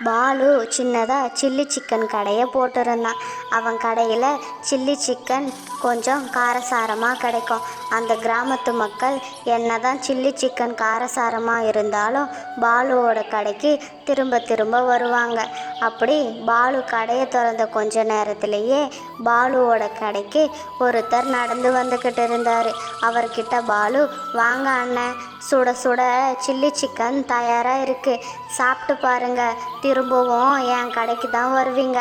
பாலு சின்னதாக chilli chicken கடையை போட்டிருந்தான். அவன் கடையில் சில்லி சிக்கன் கொஞ்சம் காரசாரமாக கிடைக்கும். அந்த கிராமத்து மக்கள் என்ன தான் சில்லி சிக்கன் காரசாரமாக இருந்தாலும் பாலுவோட கடைக்கு திரும்ப திரும்ப வருவாங்க. அப்படி பாலு கடையை திறந்த கொஞ்ச நேரத்திலேயே பாலுவோட கடைக்கு ஒருத்தர் நடந்து வந்துக்கிட்டு இருந்தார். அவர்கிட்ட பாலு வாங்க அண்ணன் சுட சுட சில்லி சிக்கன் தயாராக இருக்குது சாப்பிட்டு பாருங்கள் திரும்பவும் என் கடைக்கு தான் வருவீங்க.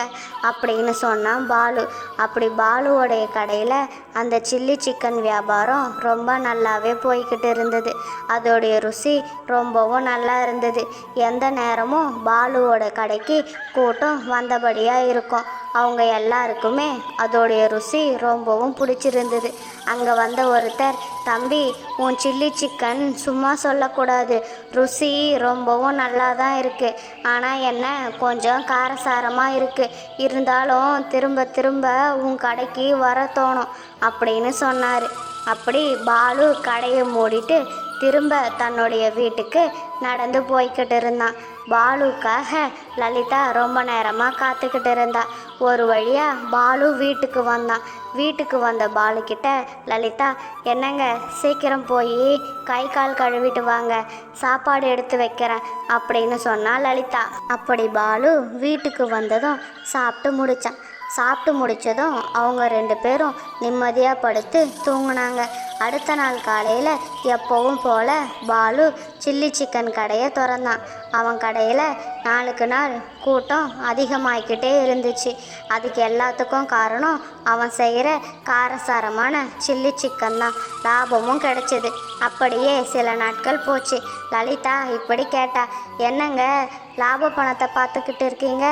அப்படின்னு சொன்னான் பாலு. அப்படி பாலுவோடைய கடையில் அந்த சில்லி சிக்கன் வியாபாரம் ரொம்ப நல்லாவே போய்கிட்டு இருந்தது. அதோடைய ருசி ரொம்பவும் நல்லா இருந்தது. எந்த நேரமும் பாலுவோட கடைக்கு கூட்டம் வந்தபடியாக இருக்கும். அவங்க எல்லாருக்குமே அதோடைய ருசி ரொம்பவும் பிடிச்சிருந்தது. அங்கே வந்த ஒருத்தர் தம்பி உன் சில்லி சிக்கன் சும்மா சொல்லக்கூடாது. ருசி ரொம்பவும் நல்லா தான் இருக்குது ஆனால் என்ன கொஞ்சம் காரசாரமாக இருக்குது இருந்தாலும் திரும்ப திரும்ப உன் கடைக்கு வர தோணும் அப்படின்னு சொன்னார். அப்படி பாலு கடையை மூடிட்டு திரும்ப தன்னுடைய வீட்டுக்கு நடந்து போய்கிட்டு இருந்தான். பாலுக்காக லலிதா ரொம்ப நேரமாக காத்துக்கிட்டு இருந்தா. ஒரு வழியாக பாலு வீட்டுக்கு வந்தான் வீட்டுக்கு வந்த பாலு லலிதா என்னங்க? சீக்கிரம் போய் கை கால் கழுவிட்டு வாங்க. சாப்பாடு எடுத்து வைக்கிறேன் அப்படின்னு சொன்னா லலிதா. அப்படி பாலு வீட்டுக்கு வந்ததும் சாப்பிட்டு முடித்தான் சாப்பிட்டு முடித்ததும் அவங்க ரெண்டு பேரும் நிம்மதியாக படுத்து தூங்கினாங்க. அடுத்த நாள் காலையில் எப்போவும் போல் பாலு சில்லி சிக்கன் கடையை திறந்தான். அவன் கடையில் நாளுக்கு நாள் கூட்டம் அதிகமாகிக்கிட்டே இருந்துச்சு. அதுக்கு எல்லாத்துக்கும் காரணம் அவன் செய்கிற காரசாரமான சில்லி சிக்கன் தான். லாபமும் கிடைச்சிது. அப்படியே சில நாட்கள் போச்சு. லலிதா இப்படி கேட்டா என்னங்க லாப பணத்தை பார்த்துக்கிட்டு இருக்கீங்க?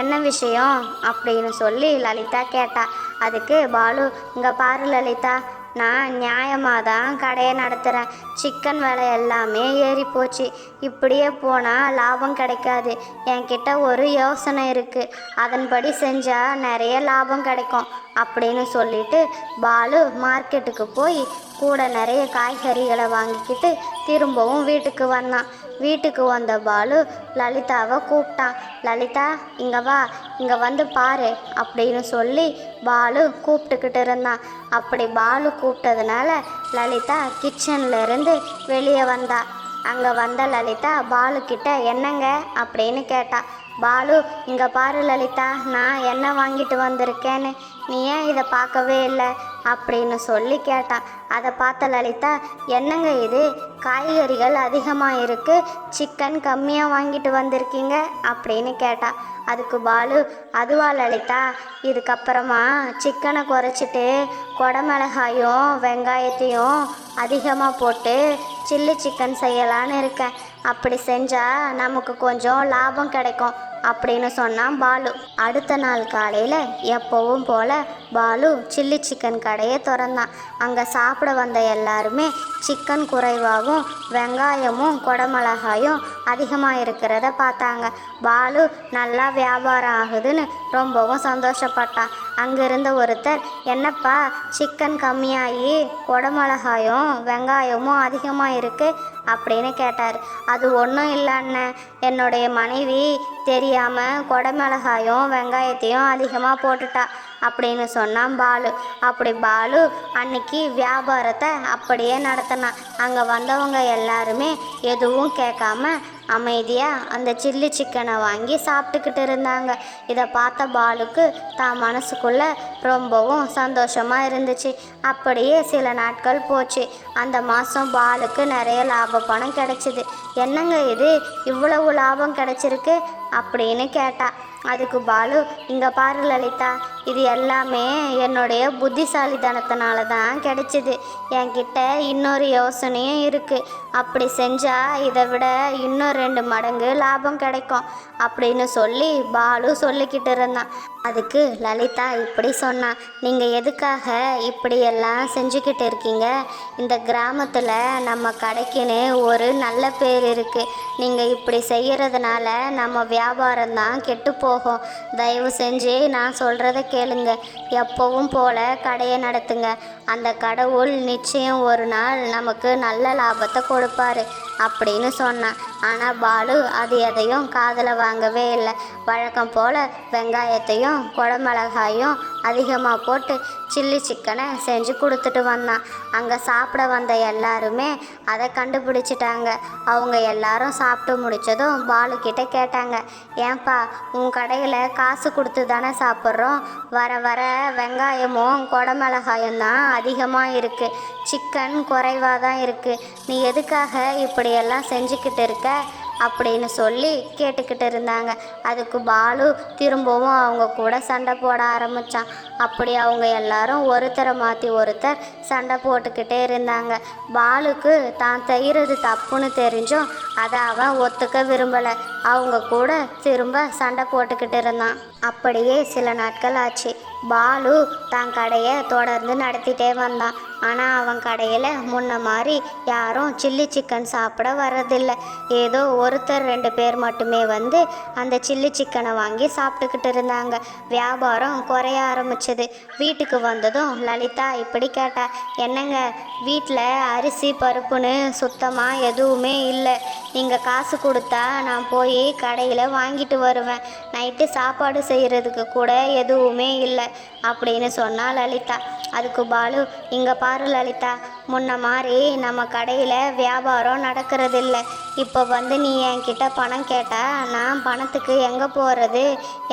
என்ன விஷயம்? அப்படின்னு சொல்லி லலிதா கேட்டா. அதுக்கு பாலு இங்கே பாரு லலிதா நான் நியாயமாக தான் கடையை நடத்துகிறேன் சிக்கன் விலை எல்லாமே ஏறி போச்சு. இப்படியே போனால் லாபம் கிடைக்காது. என்கிட்ட ஒரு யோசனை இருக்குது அதன்படி செஞ்சால் நிறைய லாபம் கிடைக்கும். அப்படின்னு சொல்லிட்டு பாலு மார்க்கெட்டுக்கு போய் கூட நிறைய காய்கறிகளை வாங்கிக்கிட்டு திரும்பவும் வீட்டுக்கு வந்தான். வீட்டுக்கு வந்த பாலு லலிதாவை கூப்பிட்டான் லலிதா இங்கே வா இங்கே வந்து பாரு அப்படின்னு சொல்லி பாலு கூப்பிட்டுக்கிட்டு இருந்தான் அப்படி பாலு கூப்பிட்டதுனால லலிதா கிச்சன்ல இருந்து வெளியே வந்தா. அங்கே வந்த லலிதா பாலு கிட்ட என்னங்க? அப்படின்னு கேட்டா. பாலு இங்கே பாரு லலிதா நான் என்ன வாங்கிட்டு வந்திருக்கேன்னு நீ ஏன் இதை பார்க்கவே இல்லை? அப்படின்னு சொல்லி கேட்டான் அதை பார்த்த லலிதா என்னங்க இது? காய்கறிகள் அதிகமாக இருக்குது சிக்கன் கம்மியாக வாங்கிட்டு வந்திருக்கீங்க? அப்படின்னு கேட்டா. அதுக்கு பாலு அதுவா லலிதா? இதுக்கப்புறமா சிக்கனை குறைச்சிட்டு கொடமிளகாயும் வெங்காயத்தையும் அதிகமாக போட்டு சில்லி சிக்கன் செய்யலான்னு இருக்கேன். அப்படி செஞ்சால் நமக்கு கொஞ்சம் லாபம் கிடைக்கும். அப்படின்னு சொன்னான் பாலு. அடுத்த நாள் காலையில் எப்போவும் போல் பாலு சில்லி சிக்கன் கடையை திறந்தான். அங்கே சாப்பிட வந்த எல்லாருமே சிக்கன் குறைவாகவும் வெங்காயமும் குடமிளகாயும் அதிகமாக இருக்கிறத பார்த்தாங்க. பாலு நல்லா வியாபாரம் ஆகுதுன்னு ரொம்பவும் சந்தோஷப்பட்டான். அங்கே இருந்த ஒருத்தர் என்னப்பா சிக்கன் கம்மியாகி குடமிளகாயும் வெங்காயமும் அதிகமாக இருக்குது அப்படின்னு கேட்டார். அது ஒன்றும் இல்லை என்னுடைய மனைவி தெரியாமல் குடமிளகாயும் வெங்காயத்தையும் அதிகமாக போட்டுட்டா அப்படின்னு சொன்னான் பாலு. அப்படி பாலு அன்னைக்கு வியாபாரத்தை அப்படியே நடத்தினான். அங்கே வந்தவங்க எல்லாருமே எதுவும் கேட்காம அமைதியாக அந்த சில்லி சிக்கனை வாங்கி சாப்பிட்டுக்கிட்டு இருந்தாங்க. இதை பார்த்த பாலுக்கு தான் மனசுக்குள்ளே ரொம்பவும் சந்தோஷமாக இருந்துச்சு. அப்படியே சில நாட்கள் போச்சு. அந்த மாதம் பாலுக்கு நிறைய லாப பணம் கிடைச்சிது. என்னங்க இது? இவ்வளவு லாபம் கிடச்சிருக்கு அப்படின்னு கேட்டா. அதுக்கு பாலு இங்கே பாரு லலிதா இது எல்லாமே என்னுடைய புத்திசாலித்தனத்தினால தான் கிடைச்சிது. என்கிட்ட இன்னொரு யோசனையும் இருக்குது அப்படி செஞ்சால் இதை விட இன்னும் ரெண்டு மடங்கு லாபம் கிடைக்கும் அப்படின்னு சொல்லி பாலு சொல்லிக்கிட்டு இருந்தான். அதுக்கு லலிதா இப்படி சொன்னான் நீங்கள் எதுக்காக இப்படியெல்லாம் செஞ்சுக்கிட்டு இருக்கீங்க? இந்த கிராமத்தில் நம்ம கடைக்குன்னு ஒரு நல்ல பேர் இருக்குது நீங்கள் இப்படி செய்கிறதுனால நம்ம வியாபாரம் தான் கெட்டு போகும். தயவு செஞ்சு நான் சொல்கிறத கேளுங்க. எப்பவும் போல கடையை நடத்துங்க. அந்த கடவுள் நிச்சயம் ஒரு நாள் நமக்கு நல்ல லாபத்தை கொடுப்பாரு அப்படின்னு சொன்னான். ஆனால் பாலு அது எதையும் காதில் வாங்கவே இல்லை. வழக்கம் போல் வெங்காயத்தையும் குடமிளகாயும் அதிகமாக போட்டு சில்லி சிக்கனை செஞ்சு கொடுத்துட்டு வந்தான். அங்கே சாப்பிட வந்த எல்லாருமே அதை கண்டுபிடிச்சிட்டாங்க. அவங்க எல்லாரும் சாப்பிட்டு முடிச்சதும் பாலு கிட்டே கேட்டாங்க ஏன்பா உன் கடையில் காசு கொடுத்து தானே சாப்பிட்றோம்? வர வர வெங்காயமும் குடமிளகாயும் தான் அதிகமாக இருக்குது சிக்கன் குறைவாக தான் இருக்குது நீ எதுக்காக இப்படியெல்லாம் செஞ்சுக்கிட்டு இருக்க? அப்படின்னு சொல்லி கேட்டுக்கிட்டு இருந்தாங்க. அதுக்கு பாலு திரும்பவும் அவங்க கூட சண்டை போட ஆரம்பித்தான் அப்படி அவங்க எல்லாரும் ஒருத்தரை மாற்றி ஒருத்தர் சண்டை போட்டுக்கிட்டே இருந்தாங்க. பாலுக்கு தான் செய்கிறது தப்புன்னு தெரிஞ்சும் அதை அவன் ஒத்துக்க விரும்பலை. அவங்க கூட திரும்ப சண்டை போட்டுக்கிட்டு இருந்தான். அப்படியே சில நாட்கள் ஆச்சு. பாலு தான் கடையை தொடர்ந்து நடத்திட்டே வந்தான். ஆனால் அவன் கடையில் முன்ன மாதிரி யாரும் சில்லி சிக்கன் சாப்பிட வர்றதில்லை. ஏதோ ஒருத்தர் ரெண்டு பேர் மட்டுமே வந்து அந்த சில்லி சிக்கனை வாங்கி சாப்பிட்டுக்கிட்டு இருந்தாங்க. வியாபாரம் குறைய ஆரம்பிச்சது. வீட்டுக்கு வந்ததும் லலிதா இப்படி கேட்டா என்னங்க வீட்டில் அரிசி பருப்புன்னு சுத்தமாக எதுவுமே இல்லை. நீங்கள் காசு கொடுத்தா நான் போய் கடையில் வாங்கிட்டு வருவேன். நைட்டு சாப்பாடு செய்கிறதுக்கு கூட எதுவுமே இல்லை அப்படின்னு சொன்னா லலிதா. அதுக்கு பாலு இங்கே பாரு லலிதா. முன்ன மாதிரி நம்ம கடையில் வியாபாரம் நடக்கிறதில்ல. இப்போ வந்து நீ என்கிட்ட பணம் கேட்டா நான் பணத்துக்கு எங்கே போகிறது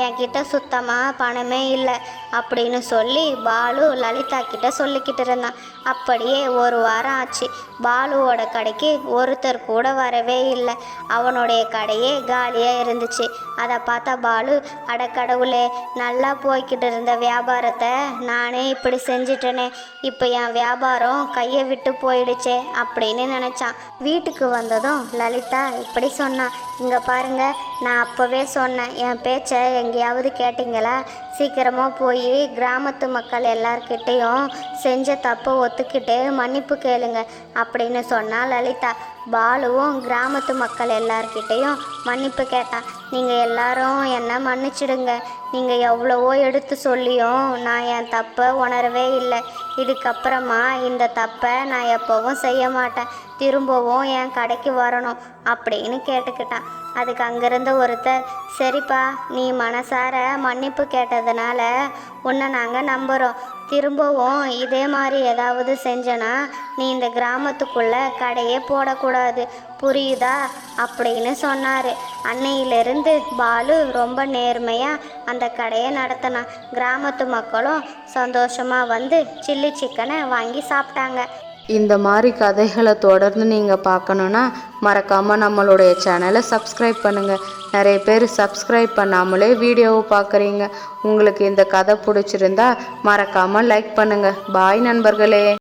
என்கிட்ட சுத்தமாக பணமே இல்லை அப்படின்னு சொல்லி பாலு லலிதா கிட்ட சொல்லிக்கிட்டு இருந்தான். அப்படியே ஒரு வாரம் ஆச்சு. பாலுவோட கடைக்கு ஒருத்தர் கூட வரவே இல்லை. அவனுடைய கடையே காலியாக இருந்துச்சு. அதை பார்த்தா பாலு அடக்கடவுளே நல்லா போய்கிட்டு இருந்த வியாபாரத்தை நானே இப்படி செஞ்சிட்டேனே. இப்போ என் வியாபாரம் கையை விட்டு போயிடுச்சே அப்படின்னு நினச்சான். வீட்டுக்கு வந்ததும் லலிதா இப்படி சொன்னான் இங்கே பாருங்க நான் அப்போவே சொன்னேன். என் பேச்சை எங்கேயாவது கேட்டிங்களா? சீக்கிரமாக போய் கிராமத்து மக்கள் எல்லார்கிட்டேயும் செஞ்ச தப்பை ஒத்துக்கிட்டு மன்னிப்பு கேளுங்க அப்படின்னு சொன்னால் லலிதா. பாலுவும் கிராமத்து மக்கள் எல்லார்கிட்டேயும் மன்னிப்பு கேட்டான் நீங்கள் எல்லாரும் என்னை மன்னிச்சிடுங்க. நீங்கள் எவ்வளவோ எடுத்து சொல்லியும் நான் என் தப்பை உணரவே இல்லை. இதுக்கப்புறமா இந்த தப்பை நான் எப்போவும் செய்ய மாட்டேன். திரும்பவும் என் கடைக்கு வரணும் அப்படின்னு கேட்டுக்கிட்டான் அதுக்கு அங்கேருந்து ஒருத்தர் சரிப்பா நீ மனசார மன்னிப்பு கேட்டதுனால உன்னை நாங்கள் நம்புகிறோம் திரும்பவும் இதே மாதிரி ஏதாவது செஞ்சனா நீ இந்த கிராமத்துக்குள்ளே கடையே போடக்கூடாது. புரியுதா? அப்படின்னு சொன்னார். அன்னையிலிருந்து பாலு ரொம்ப நேர்மையாக அந்த கடையை நடத்தினான். கிராமத்து மக்களும் சந்தோஷமாக வந்து சில்லி சிக்கனை வாங்கி சாப்பிட்டாங்க. இந்த மாதிரி கதைகளை தொடர்ந்து நீங்கள் பார்க்கணுன்னா மறக்காமல் நம்மளுடைய சேனலை சப்ஸ்கிரைப் பண்ணுங்கள் நிறைய பேர் சப்ஸ்கிரைப் பண்ணாமலே வீடியோவை பார்க்குறீங்க. உங்களுக்கு இந்த கதை பிடிச்சிருந்தா மறக்காமல் லைக் பண்ணுங்கள் பாய் நண்பர்களே.